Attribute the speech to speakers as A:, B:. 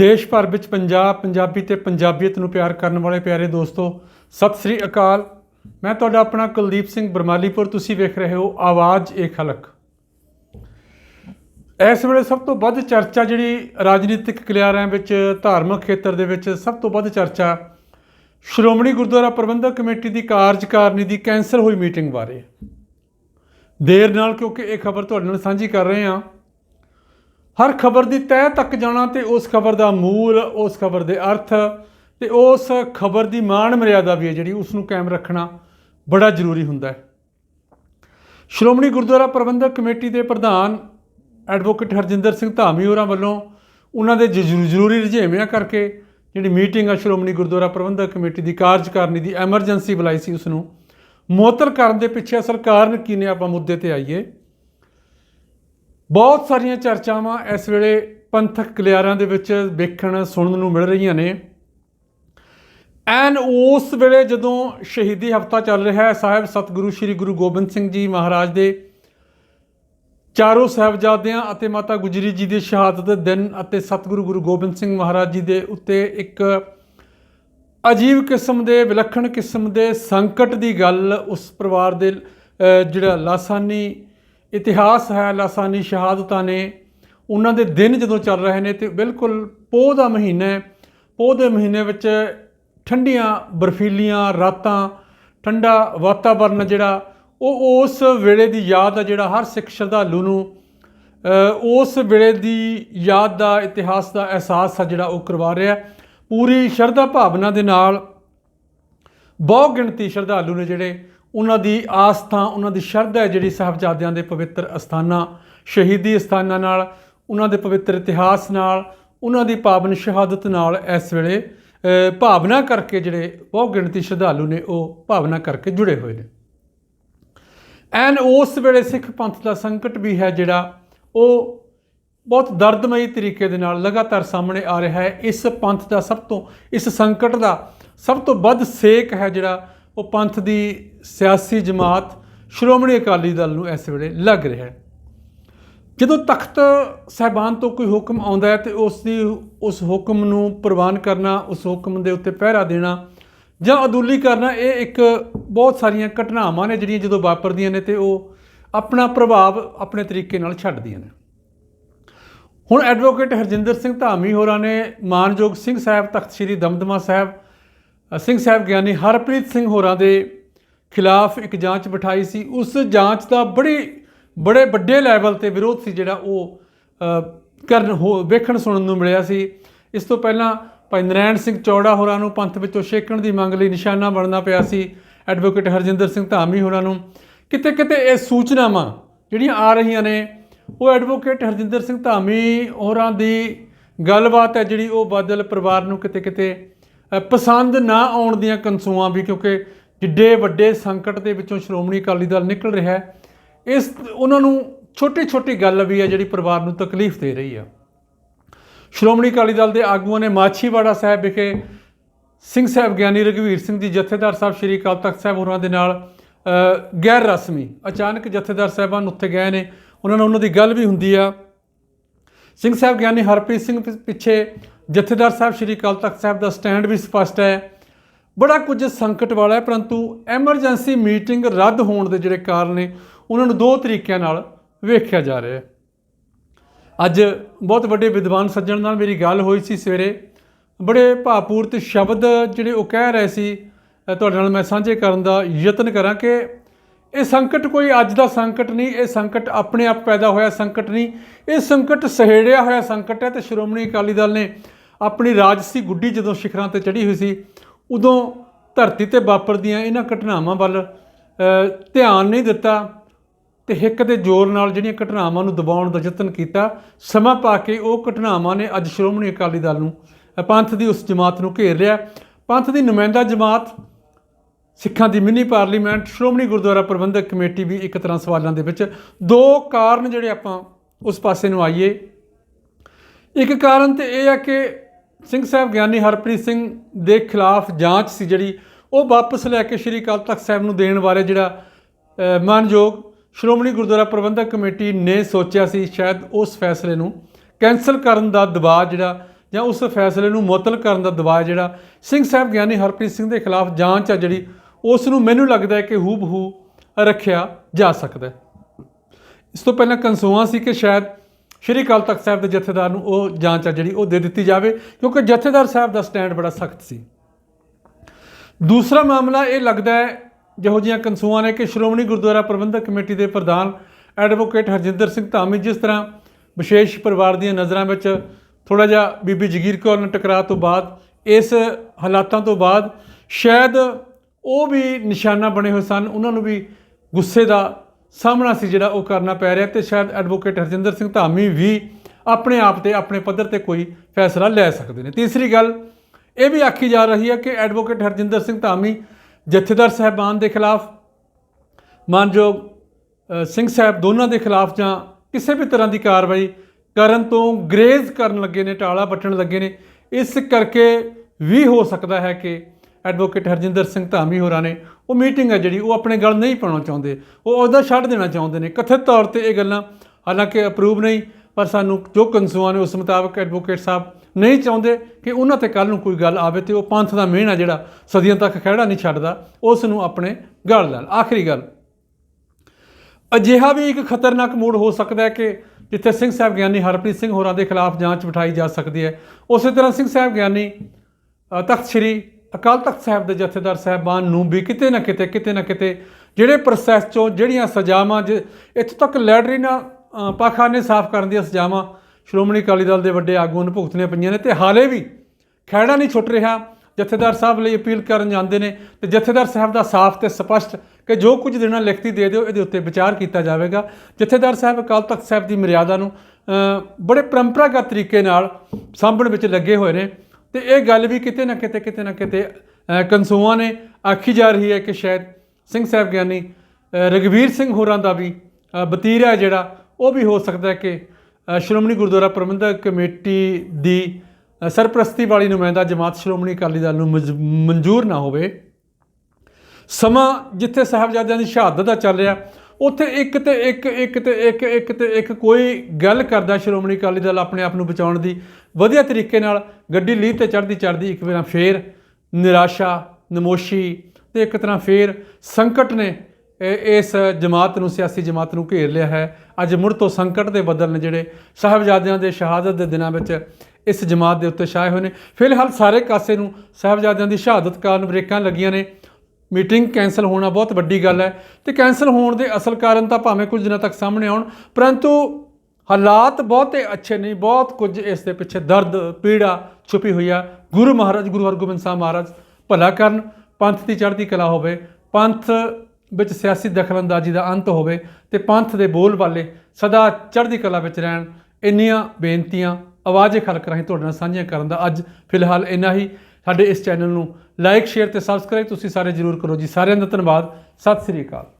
A: ਦੇਸ਼ ਭਰ ਵਿੱਚ ਪੰਜਾਬ, ਪੰਜਾਬੀ ਤੇ ਪੰਜਾਬੀਅਤ ਨੂੰ ਪਿਆਰ ਕਰਨ ਵਾਲੇ ਪਿਆਰੇ ਦੋਸਤੋ, ਸਤਿ ਸ੍ਰੀ ਅਕਾਲ। ਮੈਂ ਤੁਹਾਡਾ ਆਪਣਾ ਕੁਲਦੀਪ ਸਿੰਘ ਬਰਮਾਲੀਪੁਰ, ਤੁਸੀਂ ਵੇਖ ਰਹੇ ਹੋ ਆਵਾਜ਼ ਏ ਖਲਕ। ਇਸ ਵੇਲੇ ਸਭ ਤੋਂ ਵੱਧ ਚਰਚਾ ਜਿਹੜੀ ਰਾਜਨੀਤਿਕ ਕਲਿਆਰਾਂ ਵਿੱਚ, ਧਾਰਮਿਕ ਖੇਤਰ ਦੇ ਵਿੱਚ ਸਭ ਤੋਂ ਵੱਧ ਚਰਚਾ ਸ਼੍ਰੋਮਣੀ ਗੁਰਦੁਆਰਾ ਪ੍ਰਬੰਧਕ ਕਮੇਟੀ ਦੀ ਕਾਰਜਕਾਰਨੀ ਦੀ ਕੈਂਸਲ ਹੋਈ ਮੀਟਿੰਗ ਬਾਰੇ। ਦੇਰ ਨਾਲ ਕਿਉਂਕਿ ਇਹ ਖਬਰ ਤੁਹਾਡੇ ਨਾਲ ਸਾਂਝੀ ਕਰ ਰਹੇ ਹਾਂ। ਹਰ ਖਬਰ ਦੀ ਤਹਿ ਤੱਕ ਜਾਣਾ ਤੇ ਉਸ ਖਬਰ ਦਾ ਮੂਲ, ਉਸ ਖਬਰ ਦੇ ਅਰਥ ਤੇ ਉਸ ਖਬਰ ਦੀ ਮਾਣ ਮਰਿਆਦਾ ਵੀ ਹੈ ਜਿਹੜੀ ਉਸ ਨੂੰ ਕਾਇਮ ਰੱਖਣਾ ਬੜਾ ਜ਼ਰੂਰੀ ਹੁੰਦਾ ਹੈ। ਸ਼੍ਰੋਮਣੀ ਗੁਰਦੁਆਰਾ ਪ੍ਰਬੰਧਕ ਕਮੇਟੀ ਦੇ ਪ੍ਰਧਾਨ ਐਡਵੋਕੇਟ ਹਰਜਿੰਦਰ ਸਿੰਘ ਧਾਮੀ ਹੋਰਾਂ ਵੱਲੋਂ ਉਹਨਾਂ ਦੇ ਜ਼ਰੂਰੀ ਰੁਝੇਵਿਆਂ ਕਰਕੇ ਜਿਹੜੀ ਮੀਟਿੰਗ ਆ ਸ਼੍ਰੋਮਣੀ ਗੁਰਦੁਆਰਾ ਪ੍ਰਬੰਧਕ ਕਮੇਟੀ ਦੀ ਕਾਰਜਕਾਰਨੀ ਦੀ ਐਮਰਜੈਂਸੀ ਬੁਲਾਈ ਸੀ ਉਸ ਨੂੰ ਮੁਅੱਤਲ ਕਰਨ ਦੇ ਪਿੱਛੇ ਅਸਲ ਕਾਰਨ ਕੀ ਨੇ ਆਪਾਂ ਮੁੱਦੇ ਤੇ ਆਈਏ। ਬਹੁਤ ਸਾਰੀਆਂ ਚਰਚਾਵਾਂ ਇਸ ਵੇਲੇ ਪੰਥਕ ਕਲਿਆਰਾਂ ਦੇ ਵਿੱਚ ਵੇਖਣ, ਸੁਣਨ ਨੂੰ ਮਿਲ ਰਹੀਆਂ ਨੇ। ਐਨ ਉਸ ਵੇਲੇ ਜਦੋਂ ਸ਼ਹੀਦੀ ਹਫਤਾ ਚੱਲ ਰਿਹਾ ਹੈ, ਸਾਹਿਬ ਸਤਿਗੁਰੂ ਸ੍ਰੀ ਗੁਰੂ ਗੋਬਿੰਦ ਸਿੰਘ ਜੀ ਮਹਾਰਾਜ ਦੇ ਚਾਰੋਂ ਸਾਹਿਬਜ਼ਾਦਿਆਂ ਅਤੇ ਮਾਤਾ ਗੁਜਰੀ ਜੀ ਦੇ ਸ਼ਹਾਦਤ ਦਿਨ ਅਤੇ ਸਤਿਗੁਰੂ ਗੁਰੂ ਗੋਬਿੰਦ ਸਿੰਘ ਮਹਾਰਾਜ ਜੀ ਦੇ ਉੱਤੇ ਇੱਕ ਅਜੀਬ ਕਿਸਮ ਦੇ, ਵਿਲੱਖਣ ਕਿਸਮ ਦੇ ਸੰਕਟ ਦੀ ਗੱਲ ਉਸ ਪਰਿਵਾਰ ਦੇ ਜਿਹੜਾ ਲਾਸਾਨੀ ਇਤਿਹਾਸ ਹੈ ਲਾਸਾਨੀ ਸ਼ਹਾਦਤਾਂ ਨੇ। ਉਹਨਾਂ ਦੇ ਦਿਨ ਜਦੋਂ ਚੱਲ ਰਹੇ ਨੇ ਤੇ ਬਿਲਕੁਲ ਪੋਹ ਦਾ ਮਹੀਨਾ ਹੈ। ਪੋਹ ਦੇ ਮਹੀਨੇ ਵਿੱਚ ਠੰਡੀਆਂ ਬਰਫੀਲੀਆਂ ਰਾਤਾਂ, ਠੰਡਾ ਵਾਤਾਵਰਨ ਜਿਹੜਾ, ਉਹ ਉਸ ਵੇਲੇ ਦੀ ਯਾਦ ਆ ਜਿਹੜਾ ਹਰ ਸਿੱਖ ਸ਼ਰਧਾਲੂ ਨੂੰ ਉਸ ਵੇਲੇ ਦੀ ਯਾਦ ਦਾ ਇਤਿਹਾਸ ਦਾ ਅਹਿਸਾਸ ਆ ਜਿਹੜਾ ਉਹ ਕਰਵਾ ਰਿਹਾ। ਪੂਰੀ ਸ਼ਰਧਾ ਭਾਵਨਾ ਦੇ ਨਾਲ ਬਹੁ ਗਿਣਤੀ ਸ਼ਰਧਾਲੂ ਨੇ ਜਿਹੜੇ ਉਹਨਾਂ ਦੀ ਆਸਥਾ, ਉਹਨਾਂ ਦੀ ਸ਼ਰਧਾ ਹੈ ਜਿਹੜੀ ਸਾਹਿਬਜ਼ਾਦਿਆਂ ਦੇ ਪਵਿੱਤਰ ਅਸਥਾਨਾਂ, ਸ਼ਹੀਦੀ ਅਸਥਾਨਾਂ ਨਾਲ, ਉਹਨਾਂ ਦੇ ਪਵਿੱਤਰ ਇਤਿਹਾਸ ਨਾਲ, ਉਹਨਾਂ ਦੀ ਪਾਵਨ ਸ਼ਹਾਦਤ ਨਾਲ ਇਸ ਵੇਲੇ ਭਾਵਨਾ ਕਰਕੇ ਜਿਹੜੇ ਬਹੁ ਗਿਣਤੀ ਸ਼ਰਧਾਲੂ ਨੇ ਉਹ ਭਾਵਨਾ ਕਰਕੇ ਜੁੜੇ ਹੋਏ ਨੇ। ਐਨ ਉਸ ਵੇਲੇ ਸਿੱਖ ਪੰਥ ਦਾ ਸੰਕਟ ਵੀ ਹੈ ਜਿਹੜਾ ਉਹ ਬਹੁਤ ਦਰਦਮਈ ਤਰੀਕੇ ਦੇ ਨਾਲ ਲਗਾਤਾਰ ਸਾਹਮਣੇ ਆ ਰਿਹਾ ਹੈ। ਇਸ ਪੰਥ ਦਾ ਸਭ ਤੋਂ, ਇਸ ਸੰਕਟ ਦਾ ਸਭ ਤੋਂ ਵੱਧ ਸੇਕ ਹੈ ਜਿਹੜਾ ਉਹ ਪੰਥ ਦੀ ਸਿਆਸੀ ਜਮਾਤ ਸ਼੍ਰੋਮਣੀ ਅਕਾਲੀ ਦਲ ਨੂੰ ਇਸ ਵੇਲੇ ਲੱਗ ਰਿਹਾ ਹੈ। ਜਦੋਂ ਤਖਤ ਸਹਿਬਾਨ ਤੋਂ ਕੋਈ ਹੁਕਮ ਆਉਂਦਾ ਹੈ ਤੇ ਉਸ ਦੀ, ਉਸ ਹੁਕਮ ਨੂੰ ਪ੍ਰਵਾਨ ਕਰਨਾ, ਉਸ ਹੁਕਮ ਦੇ ਉੱਤੇ ਪਹਿਰਾ ਦੇਣਾ ਜਾਂ ਅਦੂਲੀ ਕਰਨਾ, ਇਹ ਇੱਕ ਬਹੁਤ ਸਾਰੀਆਂ ਘਟਨਾਵਾਂ ਨੇ ਜਿਹੜੀਆਂ ਜਦੋਂ ਵਾਪਰਦੀਆਂ ਨੇ ਤੇ ਉਹ ਆਪਣਾ ਪ੍ਰਭਾਵ ਆਪਣੇ ਤਰੀਕੇ ਨਾਲ ਛੱਡਦੀਆਂ ਨੇ। ਹੁਣ ਐਡਵੋਕੇਟ ਹਰਜਿੰਦਰ ਸਿੰਘ ਧਾਮੀ ਹੋਰਾਂ ਨੇ ਮਾਨਯੋਗ ਸਿੰਘ ਸਾਹਿਬ, ਤਖਤ ਸ੍ਰੀ ਦਮਦਮਾ ਸਾਹਿਬ ਸਿੰਘ ਸਾਹਿਬ ਗਿਆਨੀ ਹਰਪ੍ਰੀਤ ਸਿੰਘ ਹੋਰਾਂ ਦੇ ਖਿਲਾਫ ਇੱਕ ਜਾਂਚ ਬਿਠਾਈ ਸੀ। ਉਸ ਜਾਂਚ ਦਾ ਬੜੀ, ਬੜੇ ਵੱਡੇ ਲੈਵਲ ਤੇ ਵਿਰੋਧ ਸੀ ਜਿਹੜਾ ਉਹ ਕਰਨ ਵੇਖਣ ਸੁਣਨ ਨੂੰ ਮਿਲਿਆ ਸੀ। ਇਸ ਤੋਂ ਪਹਿਲਾਂ ਭਾਈ ਨਰੈਣ ਸਿੰਘ ਚੌੜਾ ਹੋਰਾਂ ਨੂੰ ਪੰਥ ਵਿੱਚੋਂ ਛੇਕਣ ਦੀ ਮੰਗ ਲਈ ਨਿਸ਼ਾਨਾ ਬਣਨਾ ਪਿਆ ਸੀ। ਐਡਵੋਕੇਟ ਹਰਜਿੰਦਰ ਸਿੰਘ ਧਾਮੀ ਹੋਰਾਂ ਨੂੰ। ਕਿਤੇ ਕਿਤੇ ਇਹ ਸੂਚਨਾਵਾਂ ਜਿਹੜੀਆਂ ਆ ਰਹੀਆਂ ਨੇ, ਉਹ ਐਡਵੋਕੇਟ ਹਰਜਿੰਦਰ ਸਿੰਘ ਧਾਮੀ ਹੋਰਾਂ ਦੀ ਗੱਲਬਾਤ ਹੈ ਜਿਹੜੀ ਉਹ ਬਾਦਲ ਪਰਿਵਾਰ ਨੂੰ ਕਿਤੇ ਕਿਤੇ ਪਸੰਦ ਨਾ ਆਉਣ ਦੀਆਂ ਕਨਸੂਆਂ ਵੀ ਕਿਉਂਕਿ ਜਿੱਡੇ ਵੱਡੇ ਸੰਕਟ ਦੇ ਵਿੱਚੋਂ ਸ਼੍ਰੋਮਣੀ ਅਕਾਲੀ ਦਲ ਨਿਕਲ ਰਿਹਾ ਹੈ। ਇਸ ਉਹਨਾਂ ਨੂੰ ਛੋਟੀ ਛੋਟੀ ਗੱਲ ਵੀ ਹੈ ਜਿਹੜੀ ਪਰਿਵਾਰ ਨੂੰ ਤਕਲੀਫ ਦੇ ਰਹੀ ਆ ਸ਼੍ਰੋਮਣੀ ਅਕਾਲੀ ਦਲ ਦੇ ਆਗੂਆਂ ਨੇ ਮਾਛੀਵਾੜਾ ਸਾਹਿਬ ਵਿਖੇ ਸਿੰਘ ਸਾਹਿਬ ਗਿਆਨੀ ਰਘਵੀਰ ਸਿੰਘ ਜੀ, ਜਥੇਦਾਰ ਸਾਹਿਬ ਸ਼੍ਰੀ ਅਕਾਲ ਤਖਤ ਸਾਹਿਬ ਹੋਰਾਂ ਦੇ ਨਾਲ ਗੈਰ ਰਸਮੀ ਅਚਾਨਕ ਜਥੇਦਾਰ ਸਾਹਿਬਾਨ ਉੱਥੇ ਗਏ ਨੇ। ਉਹਨਾਂ ਨਾਲ ਉਹਨਾਂ ਦੀ ਗੱਲ ਵੀ ਹੁੰਦੀ ਆ। ਸਿੰਘ ਸਾਹਿਬ ਗਿਆਨੀ ਹਰਪ੍ਰੀਤ ਸਿੰਘ ਪਿੱਛੇ ਜਥੇਦਾਰ ਸਾਹਿਬ ਸ਼੍ਰੀ ਅਕਾਲ ਤਖਤ ਸਾਹਿਬ ਦਾ ਸਟੈਂਡ ਵੀ ਸਪਸ਼ਟ ਹੈ। ਬੜਾ ਕੁਝ ਸੰਕਟ ਵਾਲਾ ਹੈ, ਪਰੰਤੂ ਐਮਰਜੈਂਸੀ ਮੀਟਿੰਗ ਰੱਦ ਹੋਣ ਦੇ ਜਿਹੜੇ ਕਾਰਨ ਨੇ, ਉਹਨਾਂ ਨੂੰ ਦੋ ਤਰੀਕਿਆਂ ਨਾਲ ਵੇਖਿਆ ਜਾ ਰਿਹਾ ਹੈ। ਅੱਜ ਬਹੁਤ ਵੱਡੇ ਵਿਦਵਾਨ ਸੱਜਣ ਨਾਲ ਮੇਰੀ ਗੱਲ ਹੋਈ ਸੀ ਸਵੇਰੇ। ਬੜੇ ਭਾਵਪੂਰਤ ਸ਼ਬਦ ਜਿਹੜੇ ਉਹ ਕਹਿ ਰਹੇ ਸੀ ਤੁਹਾਡੇ ਨਾਲ ਮੈਂ ਸਾਂਝੇ ਕਰਨ ਦਾ ਯਤਨ ਕਰਾਂ ਕਿ ਇਹ ਸੰਕਟ ਕੋਈ ਅੱਜ ਦਾ ਸੰਕਟ ਨਹੀਂ, ਇਹ ਸੰਕਟ ਆਪਣੇ ਆਪ ਪੈਦਾ ਹੋਇਆ ਸੰਕਟ ਨਹੀਂ, ਇਹ ਸੰਕਟ ਸਹੇੜਿਆ ਹੋਇਆ ਸੰਕਟ ਹੈ ਤੇ ਸ਼੍ਰੋਮਣੀ ਅਕਾਲੀ ਦਲ ਨੇ ਆਪਣੀ ਰਾਜਸੀ ਗੁੱਡੀ ਜਦੋਂ ਸ਼ਿਖਰਾਂ ਤੇ ਚੜ੍ਹੀ ਹੋਈ ਸੀ, ਉਦੋਂ ਧਰਤੀ ਤੇ ਵਾਪਰਦੀਆਂ ਇਹਨਾਂ ਘਟਨਾਵਾਂ ਵੱਲ ਧਿਆਨ ਨਹੀਂ ਦਿੱਤਾ ਤੇ ਹਿੱਕ ਦੇ ਜ਼ੋਰ ਨਾਲ ਜਿਹੜੀਆਂ ਘਟਨਾਵਾਂ ਨੂੰ ਦਬਾਉਣ ਦਾ ਯਤਨ ਕੀਤਾ, ਸਮਾਂ ਪਾ ਕੇ ਉਹ ਘਟਨਾਵਾਂ ਨੇ ਅੱਜ ਸ਼੍ਰੋਮਣੀ ਅਕਾਲੀ ਦਲ ਨੂੰ ਪੰਥ ਦੀ ਉਸ ਜਮਾਤ ਨੂੰ ਘੇਰ ਲਿਆ। ਪੰਥ ਦੀ ਨੁਮਾਇੰਦਾ ਜਮਾਤ ਸਿੱਖਾਂ ਦੀ mini parliament, Shiromani Gurdwara Parbandhak committee ਵੀ ਇੱਕ ਤਰ੍ਹਾਂ ਸਵਾਲਾਂ ਦੇ ਵਿੱਚ, ਦੋ ਕਾਰਨ ਜਿਹੜੇ ਆਪਾਂ ਉਸ ਪਾਸੇ ਨੂੰ ਆਈਏ। ਇੱਕ ਕਾਰਨ ਤੇ ਇਹ ਆ ਕਿ ਸਿੰਘ ਸਾਹਿਬ ਗਿਆਨੀ ਹਰਪ੍ਰੀਤ ਸਿੰਘ ਦੇ ਖਿਲਾਫ ਜਾਂਚ ਸੀ ਜਿਹੜੀ, ਉਹ ਵਾਪਸ ਲੈ ਕੇ ਸ਼੍ਰੀ ਅਕਾਲ ਤਖਤ ਸਾਹਿਬ ਨੂੰ ਦੇਣ ਬਾਰੇ ਜਿਹੜਾ ਮਾਨਯੋਗ ਸ਼੍ਰੋਮਣੀ ਗੁਰਦੁਆਰਾ ਪ੍ਰਬੰਧਕ ਕਮੇਟੀ ਨੇ ਸੋਚਿਆ ਸੀ, ਸ਼ਾਇਦ ਉਸ ਫੈਸਲੇ ਨੂੰ ਕੈਨਸਲ ਕਰਨ ਦਾ ਦਬਾਅ ਜਿਹੜਾ, ਜਾਂ ਉਸ ਫੈਸਲੇ ਨੂੰ ਮੁਅੱਤਲ ਕਰਨ ਦਾ ਦਬਾਅ ਜਿਹੜਾ ਸਿੰਘ ਸਾਹਿਬ ਗਿਆਨੀ ਹਰਪ੍ਰੀਤ ਸਿੰਘ ਦੇ ਖਿਲਾਫ ਜਾਂਚ ਆ ਜਿਹੜੀ, ਉਸ ਨੂੰ ਮੈਨੂੰ ਲੱਗਦਾ ਹੈ ਕਿ ਹੂਬਹੂ ਰੱਖਿਆ ਜਾ ਸਕਦਾ ਹੈ। ਇਸ ਤੋਂ ਪਹਿਲਾਂ ਕਨਸੂਆ ਸੀ ਕਿ ਸ਼ਾਇਦ ਸ਼੍ਰੀ ਅਕਾਲ ਤਖਤ ਸਾਹਿਬ ਦੇ ਜਥੇਦਾਰ ਨੂੰ ਉਹ ਜਾਂਚ ਆ ਜਿਹੜੀ ਉਹ ਦੇ ਦਿੱਤੀ ਜਾਵੇ, ਕਿਉਂਕਿ ਜਥੇਦਾਰ ਸਾਹਿਬ ਦਾ ਸਟੈਂਡ ਬੜਾ ਸਖਤ ਸੀ। ਦੂਸਰਾ ਮਾਮਲਾ ਇਹ ਲੱਗਦਾ ਹੈ, ਜਿਹੋ ਜਿਹੀਆਂ ਕਨਸੂਆਂ ਨੇ ਕਿ ਸ਼੍ਰੋਮਣੀ ਗੁਰਦੁਆਰਾ ਪ੍ਰਬੰਧਕ ਕਮੇਟੀ ਦੇ ਪ੍ਰਧਾਨ ਐਡਵੋਕੇਟ ਹਰਜਿੰਦਰ ਸਿੰਘ ਧਾਮੀ, ਜਿਸ ਤਰ੍ਹਾਂ ਵਿਸ਼ੇਸ਼ ਪਰਿਵਾਰ ਦੀਆਂ ਨਜ਼ਰਾਂ ਵਿੱਚ ਥੋੜਾ ਜਿਹਾ ਬੀਬੀ ਜਗੀਰ ਕੌਰ ਨਾਲ ਟਕਰਾਅ ਤੋਂ ਬਾਅਦ, ਇਸ ਹਾਲਾਤਾਂ ਤੋਂ ਬਾਅਦ ਸ਼ਾਇਦ ਉਹ ਵੀ ਨਿਸ਼ਾਨਾ ਬਣੇ ਹੋਏ ਸਨ, ਉਹਨਾਂ ਨੂੰ ਵੀ ਗੁੱਸੇ ਦਾ ਸਾਹਮਣਾ ਸੀ ਜਿਹੜਾ ਉਹ ਕਰਨਾ ਪੈ ਰਿਹਾ ਤੇ ਸ਼ਾਇਦ ਐਡਵੋਕੇਟ ਹਰਜਿੰਦਰ ਸਿੰਘ ਧਾਮੀ ਵੀ ਆਪਣੇ ਆਪ ਤੇ, ਆਪਣੇ ਪੱਧਰ ਤੇ ਕੋਈ ਫੈਸਲਾ ਲੈ ਸਕਦੇ ਨੇ। ਤੀਸਰੀ ਗੱਲ, ਇਹ ਵੀ ਆਖੀ ਜਾ ਰਹੀ ਹੈ ਕਿ ਐਡਵੋਕੇਟ ਹਰਜਿੰਦਰ ਸਿੰਘ ਧਾਮੀ ਜਥੇਦਾਰ ਸਾਹਿਬਾਨ ਦੇ ਖਿਲਾਫ, ਮਾਨਯੋਗ ਸਿੰਘ ਸਾਹਿਬ ਦੋਨਾਂ ਦੇ ਖਿਲਾਫ ਜਾਂ ਕਿਸੇ ਵੀ ਤਰ੍ਹਾਂ ਦੀ ਕਾਰਵਾਈ ਕਰਨ ਤੋਂ ਗਰੇਜ਼ ਕਰਨ ਲੱਗੇ ਨੇ, ਟਾਲਾ ਵੱਟਣ ਲੱਗੇ ਨੇ। ਇਸ ਕਰਕੇ ਵੀ ਹੋ ਸਕਦਾ ਹੈ ਕਿ ਐਡਵੋਕੇਟ ਹਰਜਿੰਦਰ ਸਿੰਘ ਧਾਮੀ ਹੋਰਾਂ ਨੇ ਉਹ ਮੀਟਿੰਗ ਹੈ ਜਿਹੜੀ, ਉਹ ਆਪਣੇ ਗੱਲ ਨਹੀਂ ਪਾਉਣਾ ਚਾਹੁੰਦੇ। ਉਹ ਉਹਦਾ ਛੱਡ ਦੇਣਾ ਚਾਹੁੰਦੇ ਨੇ। ਕਥਿਤ ਤੌਰ ਤੇ ਇਹ ਗੱਲਾਂ ਹਾਲਾਂਕਿ ਅਪਰੂਵ ਨਹੀਂ, ਪਰ ਸਾਨੂੰ ਜੋ ਕਨਸੂਆਂ ਨੇ ਉਸ ਮੁਤਾਬਕ ਐਡਵੋਕੇਟ ਸਾਹਿਬ ਨਹੀਂ ਚਾਹੁੰਦੇ ਕਿ ਉਹਨਾਂ ਤੇ ਕੱਲ ਨੂੰ ਕੋਈ ਗੱਲ ਆਵੇ ਤੇ ਉਹ ਪੰਥ ਦਾ ਮਿਹਣਾ ਜਿਹੜਾ, ਸਦੀਆਂ ਤੱਕ ਖਹਿੜਾ ਨਹੀਂ ਛੱਡਦਾ, ਉਸ ਨੂੰ ਆਪਣੇ ਗਲ ਲੈਣ ਆਖਰੀ ਗੱਲ। ਅਜਿਹਾ ਵੀ ਇੱਕ ਖਤਰਨਾਕ ਮੋੜ ਹੋ ਸਕਦਾ ਹੈ ਕਿ ਜਿੱਥੇ ਸਿੰਘ ਸਾਹਿਬ ਗਿਆਨੀ ਹਰਪ੍ਰੀਤ ਸਿੰਘ ਹੋਰਾਂ ਦੇ ਖਿਲਾਫ ਜਾਂਚ ਬਿਠਾਈ ਜਾ ਸਕਦੀ ਹੈ। ਉਸੇ ਤਰ੍ਹਾਂ ਸਿੰਘ ਸਾਹਿਬ ਗਿਆਨੀ ਤਖਤ ਸ੍ਰੀ ਅਕਾਲ ਤਖਤ ਸਾਹਿਬ ਦੇ ਜਥੇਦਾਰ ਸਾਹਿਬਾਨ ਨੂੰ ਵੀ ਕਿਤੇ ਨਾ ਕਿਤੇ ਕਿਤੇ ਨਾ ਕਿਤੇ ਜਿਹੜੇ ਪ੍ਰੋਸੈਸ ਚੋਂ ਜਿਹੜੀਆਂ ਸਜ਼ਾਵਾਂ ਜ- ਇੱਥੋਂ ਤੱਕ ਲੈਟਰੀਨਾ ਅ, ਪਾਖਾਨੇ ਸਾਫ਼ ਕਰਨ ਦੀਆਂ ਸਜ਼ਾਵਾਂ ਸ਼੍ਰੋਮਣੀ ਅਕਾਲੀ ਦਲ ਦੇ ਵੱਡੇ ਆਗੂਆਂ ਨੂੰ ਭੁਗਤਣੀਆਂ ਪਈਆਂ ਨੇ ਤੇ ਹਾਲੇ ਵੀ ਖਹਿੜਾ ਨਹੀਂ ਛੁੱਟ ਰਿਹਾ। ਜਥੇਦਾਰ ਸਾਹਿਬ ਲਈ ਅਪੀਲ ਕਰਨ ਜਾਂਦੇ ਨੇ ਤੇ ਜਥੇਦਾਰ ਸਾਹਿਬ ਦਾ ਸਾਫ਼ ਤੇ ਸਪਸ਼ਟ ਕਿ ਜੋ ਕੁਝ ਦੇਣਾ ਲਿਖਤੀ ਦੇ ਦਿਓ ਇਹਦੇ ਉੱਤੇ ਵਿਚਾਰ ਕੀਤਾ ਜਾਵੇਗਾ। ਜਥੇਦਾਰ ਸਾਹਿਬ ਅਕਾਲ ਤਖਤ ਸਾਹਿਬ ਦੀ ਮਰਿਆਦਾ ਨੂੰ ਬੜੇ ਪਰੰਪਰਾਗਤ ਤਰੀਕੇ ਨਾਲ ਸਾਂਭਣ ਵਿੱਚ ਲੱਗੇ ਹੋਏ ਨੇ। ਤੇ ਇਹ ਗੱਲ ਵੀ ਕਿਤੇ ਨਾ ਕਿਤੇ ਕਿਤੇ ਨਾ ਕਿਤੇ ਅ, ਨੇ ਆਖੀ ਜਾ ਰਹੀ ਹੈ ਕਿ ਸ਼ਾਇਦ ਸਿੰਘ ਸਾਹਿਬ ਗਿਆਨੀ ਅ, ਰਘਵੀਰ ਸਿੰਘ ਹੋਰਾਂ ਦਾ ਵੀ ਬਤੀਰਾ ਜਿਹੜਾ ਉਹ ਵੀ ਹੋ ਸਕਦਾ ਹੈ ਕਿ ਸ਼੍ਰੋਮਣੀ ਗੁਰਦੁਆਰਾ ਪ੍ਰਬੰਧਕ ਕਮੇਟੀ ਦੀ ਸਰਪ੍ਰਸਤੀ ਵਾਲੀ ਨੁਮਾਇੰਦਾ ਜਮਾਤ ਸ਼੍ਰੋਮਣੀ ਅਕਾਲੀ ਦਲ ਨੂੰ ਮਜ- ਮਨਜ਼ੂਰ ਨਾ ਹੋਵੇ। ਸਮਾਂ ਜਿੱਥੇ ਸਾਹਿਬਜ਼ਾਦਿਆਂ ਦੀ ਸ਼ਹਾਦਤ ਦਾ ਚੱਲ ਰਿਹਾ ਉੱਥੇ ਇੱਕ ਤੇ ਇੱਕ ਇੱਕ ਤੇ ਇੱਕ ਇੱਕ ਤੇ ਇੱਕ ਕੋਈ ਗੱਲ ਕਰਦਾ ਸ਼੍ਰੋਮਣੀ ਅਕਾਲੀ ਦਲ ਆਪਣੇ ਆਪ ਨੂੰ ਬਚਾਉਣ ਦੀ ਵਧੀਆ ਤਰੀਕੇ ਨਾਲ ਗੱਡੀ ਲੀਹ ਤੇ ਚੜ੍ਹਦੀ ਚੜ੍ਹਦੀ ਇੱਕ ਵਾਰ ਫੇਰ ਨਿਰਾਸ਼ਾ, ਨਮੋਸ਼ੀ ਤੇ ਇੱਕ ਤਰ੍ਹਾਂ ਫੇਰ ਸੰਕਟ ਨੇ ਇਸ ਜਮਾਤ ਨੂੰ, ਸਿਆਸੀ ਜਮਾਤ ਨੂੰ ਘੇਰ ਲਿਆ ਹੈ। ਅੱਜ ਮੁੜ ਤੋਂ ਸੰਕਟ ਦੇ ਬੱਦਲ ਨੇ ਜਿਹੜੇ ਸਾਹਿਬਜ਼ਾਦਿਆਂ ਦੇ ਸ਼ਹਾਦਤ ਦੇ ਦਿਨਾਂ ਵਿੱਚ ਇਸ ਜਮਾਤ ਦੇ ਉੱਤੇ ਛਾਏ ਹੋਏ ਨੇ। ਫਿਲਹਾਲ ਸਾਰੇ ਕਾਸੇ ਨੂੰ ਸਾਹਿਬਜ਼ਾਦਿਆਂ ਦੀ ਸ਼ਹਾਦਤ ਕਾਰਨ ਬ੍ਰੇਕਾਂ ਲੱਗੀਆਂ ਨੇ। ਮੀਟਿੰਗ ਕੈਨਸਲ ਹੋਣਾ ਬਹੁਤ ਵੱਡੀ ਗੱਲ ਹੈ ਤੇ ਕੈਨਸਲ ਹੋਣ ਦੇ ਅਸਲ ਕਾਰਨ ਤਾਂ ਭਾਵੇਂ ਕੁਝ ਦਿਨਾਂ ਤੱਕ ਸਾਹਮਣੇ ਆਉਣ, ਪਰੰਤੂ ਹਾਲਾਤ ਬਹੁਤੇ ਅੱਛੇ ਨਹੀਂ, ਬਹੁਤ ਕੁਝ ਇਸ ਦੇ ਪਿੱਛੇ ਦਰਦ, ਪੀੜਾ ਛੁਪੀ ਹੋਈ ਆ। ਗੁਰੂ ਮਹਾਰਾਜ, ਗੁਰੂ ਹਰਗੋਬਿੰਦ ਸਾਹਿਬ ਮਹਾਰਾਜ, ਭਲਾ ਕਰਨ, ਪੰਥ ਦੀ ਚੜ੍ਹਦੀ ਕਲਾ ਹੋਵੇ, ਪੰਥ ਵਿੱਚ ਸਿਆਸੀ ਦਖਲਅੰਦਾਜ਼ੀ ਦਾ ਅੰਤ ਹੋਵੇ ਤੇ ਪੰਥ ਦੇ ਬੋਲ ਵਾਲੇ ਸਦਾ ਚੜ੍ਹਦੀ ਕਲਾ ਵਿੱਚ ਰਹਿਣ। ਇੰਨੀਆਂ ਬੇਨਤੀਆਂ, ਆਵਾਜ਼ ਖਲਕ ਰਾਹੀਂ ਤੁਹਾਡੇ ਨਾਲ ਸਾਂਝੀਆਂ ਕਰਨ ਦਾ ਅੱਜ ਫਿਲਹਾਲ ਇੰਨਾ ਹੀ। ਸਾਡੇ ਇਸ ਚੈਨਲ ਨੂੰ ਲਾਈਕ, ਸ਼ੇਅਰ ਤੇ ਸਬਸਕ੍ਰਾਈਬ ਤੁਸੀਂ ਸਾਰੇ ਜਰੂਰ ਕਰੋ ਜੀ। ਸਾਰਿਆਂ ਦਾ ਧੰਨਵਾਦ। ਸਤਿ ਸ੍ਰੀ ਅਕਾਲ।